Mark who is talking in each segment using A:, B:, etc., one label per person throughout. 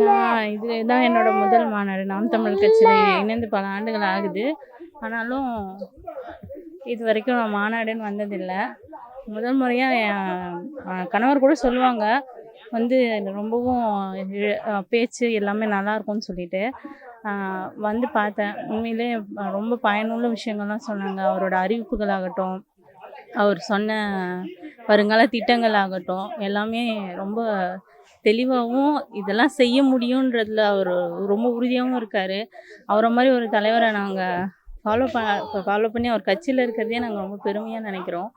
A: நான் இது தான் என்னோட முதல் மாநாடு நாம் தமிழ் கட்சியில் இணைந்து பல ஆண்டுகள் ஆகுது. ஆனாலும் இது வரைக்கும் நான் மாநாடுன்னு வந்ததில்லை. முதல் முறையாக என் கணவர் கூட சொல்லுவாங்க வந்து ரொம்பவும் பேச்சு எல்லாமே நல்லாயிருக்கும்னு சொல்லிட்டு. வந்து பார்த்தேன். உண்மையிலே ரொம்ப பயனுள்ள விஷயங்கள்லாம் சொன்னாங்க. அவரோட அறிவிப்புகளாகட்டும் அவர் சொன்ன வருங்கால திட்டங்கள் ஆகட்டும் எல்லாமே ரொம்ப தெளிவாகவும் இதெல்லாம் செய்ய முடியுன்றதுல அவர் ரொம்ப உறுதியாகவும் இருக்கார். அவரை மாதிரி ஒரு தலைவரை நாங்கள் ஃபாலோ ப ஃபாலோ பண்ணி அவர் கட்சியில் இருக்கிறதே நாங்கள் ரொம்ப பெருமையாக நினைக்கிறோம்.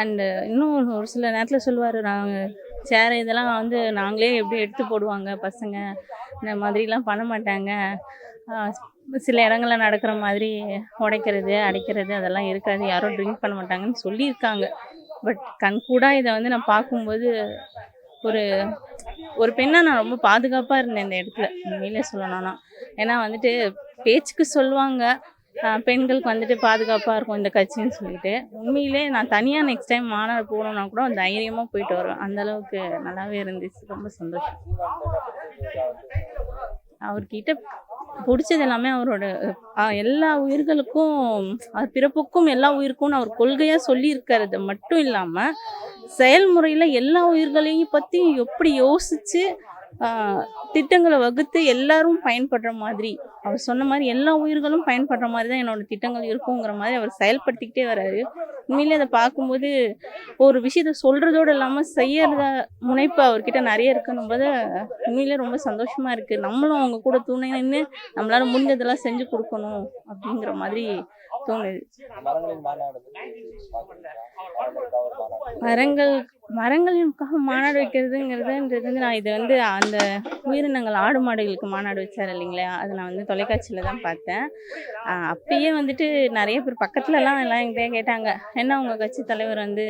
A: அண்டு இன்னும் ஒரு சில நேரத்தில் சொல்லுவார் நாங்கள் சேர் இதெல்லாம் வந்து நாங்களே எப்படி எடுத்து போடுவாங்க பசங்க இந்த மாதிரிலாம் பண்ண மாட்டாங்க. சில இடங்களில் நடக்கிற மாதிரி உடைக்கிறது அடைக்கிறது அதெல்லாம் இருக்காது யாரும் ட்ரிங்க் பண்ண மாட்டாங்கன்னு சொல்லியிருக்காங்க. பட் கண்கூடாக இதை வந்து நான் பார்க்கும்போது ஒரு ஒரு பெண்ணாக நான் ரொம்ப பாதுகாப்பாக இருந்தேன் இந்த இடத்துல. உண்மையிலே சொல்லணும்னா. ஏன்னா வந்துட்டு பேச்சுக்கு சொல்லுவாங்க. பெண்களுக்கு வந்துட்டு பாதுகாப்பாக இருக்கும் இந்த கட்சின்னு சொல்லிட்டு. உண்மையிலே நான் தனியாக நெக்ஸ்ட் டைம் மாநாடு போகணும்னா கூட தைரியமாக போயிட்டு வருவேன். அந்தளவுக்கு நல்லாவே இருந்துச்சு. ரொம்ப சந்தோஷம். அவர்கிட்ட பிடிச்சது எல்லாமே அவரோட எல்லா உயிர்களுக்கும் அது பிறப்புக்கும் எல்லா உயிருக்கும் அவர் கொள்கையாக சொல்லியிருக்கிறது மட்டும் இல்லாமல் செயல்முறையில் எல்லா உயிர்களையும் பற்றி எப்படி யோசித்து திட்டங்களை வகுத்து எல்லாரும் பயன்படுற மாதிரி அவர் சொன்ன மாதிரி எல்லா உயிர்களும் பயன்படுற மாதிரி தான் என்னோட திட்டங்கள் இருக்குங்கிற மாதிரி அவர் செயல்படுத்திக்கிட்டே வராரு உண்மையிலே அதை பார்க்கும்போது ஒரு விஷயத்த சொல்கிறதோடு இல்லாமல் செய்யறத முனைப்பு அவர்கிட்ட நிறைய இருக்குன்னும் போது உண்மையிலே ரொம்ப சந்தோஷமாக இருக்குது நம்மளும் அவங்க கூட துணை நின்று நம்மளால் முடிஞ்சதெல்லாம் செஞ்சு கொடுக்கணும் அப்படிங்கிற மாதிரி தோணுது.
B: மரங்களின் மாநாடு.
A: மரங்கள் மரங்களுக்காக மாநாடு வைக்கிறதுங்கிறதுன்றது வந்து நான் இது வந்து அந்த உயிரினங்கள் ஆடு மாடுகளுக்கு மாநாடு வச்சார் இல்லைங்களா அது நான் வந்து தொலைக்காட்சியில் தான் பார்த்தேன் அப்பயே வந்துட்டு நிறைய பேர் பக்கத்துலலாம் எல்லாம் என்கிட்ட கேட்டாங்க என்ன உங்கள் கட்சி தலைவர் வந்து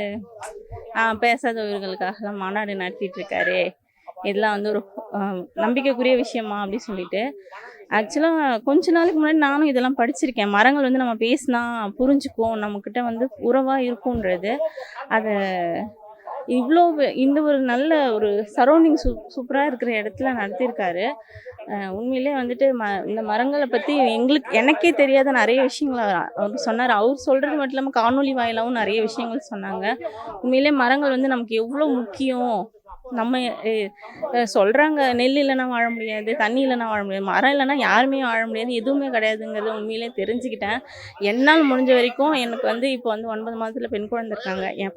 A: ஆஹ் பேசாத உயிர்களுக்காகலாம் மாநாடு நடத்திட்டு இருக்காரு இதெல்லாம் வந்து ஒரு நம்பிக்கைக்குரிய விஷயமா அப்படி சொல்லிட்டு. ஆக்சுவலாக கொஞ்ச நாளைக்கு முன்னாடி நானும் இதெல்லாம் படிச்சிருக்கேன். மரங்கள் வந்து நம்ம பேசினா புரிஞ்சுக்கும். நம்மக்கிட்ட வந்து உறவாக இருக்கும்ன்றது. அதை இவ்வளோ இந்த ஒரு நல்ல ஒரு சரௌண்டிங் சூ சூப்பராக இருக்கிற இடத்துல நடத்தியிருக்காரு உண்மையிலே வந்துட்டு ம இந்த மரங்களை பற்றி எங்களுக்கு எனக்கே தெரியாத நிறைய விஷயங்களை அவர் சொன்னார். அவர் சொல்கிறது மட்டும் இல்லாமல் காணொலி வாயிலாகவும் நிறைய விஷயங்கள் சொன்னாங்க. உண்மையிலே மரங்கள் வந்து நமக்கு எவ்வளோ முக்கியம். நம்ம சொல்கிறாங்க நெல் இல்லைன்னா வாழ முடியாது தண்ணி இல்லைன்னா வாழ முடியாது மரம் இல்லைன்னா யாருமே வாழ முடியாது எதுவுமே கிடையாதுங்கிறத உண்மையிலே தெரிஞ்சுக்கிட்டேன். என்னால் முடிஞ்ச வரைக்கும் எனக்கு வந்து இப்போ வந்து ஒன்பது மாதத்தில் பெண் குழந்தை இருக்காங்க. என்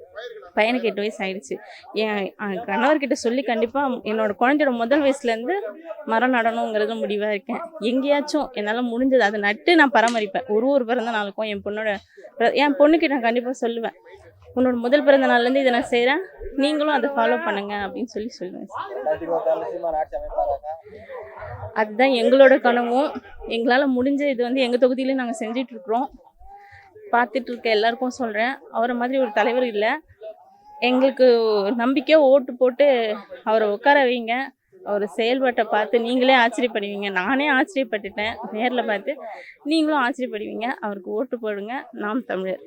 A: பையனுக்கு எட்டு வயசு ஆயிடுச்சு. என் கணவர்கிட்ட சொல்லி கண்டிப்பாக என்னோட குழந்தையோட முதல் வயசுலேருந்து மரம் நடணுங்கிறது முடிவாக இருக்கேன். எங்கேயாச்சும் என்னால் முடிஞ்சது அதை நட்டு நான் பராமரிப்பேன். ஒரு ஒரு பிறந்த நாளுக்கும் என் பொண்ணோட என் பொண்ணுக்கு நான் கண்டிப்பாக சொல்லுவேன். உன்னோட முதல் பிறந்த நாள்லேருந்து இதை நான் செய்கிறேன். நீங்களும் அதை ஃபாலோ பண்ணுங்க அப்படின்னு சொல்லி சொல்லுவேன் அதுதான் எங்களோட கனவும். எங்களால் முடிஞ்ச இது வந்து எங்கள் தொகுதியிலையும் நாங்கள் செஞ்சிட்ருக்குறோம். பார்த்துட்டு இருக்க எல்லாருக்கும் சொல்கிறேன் அவரை மாதிரி ஒரு தலைவர் இல்லை. எங்களுக்கு நம்பிக்கையாக ஓட்டு போட்டு அவரை உட்கார வைங்க. அவர் செயல்பாட்டை பார்த்து நீங்களே ஆச்சரியப்படுவீங்க. நானே ஆச்சரியப்பட்டுட்டேன். நேரில் பார்த்து நீங்களும் ஆச்சரியப்படுவீங்க. அவருக்கு ஓட்டு போடுங்க. நாம் தமிழர்.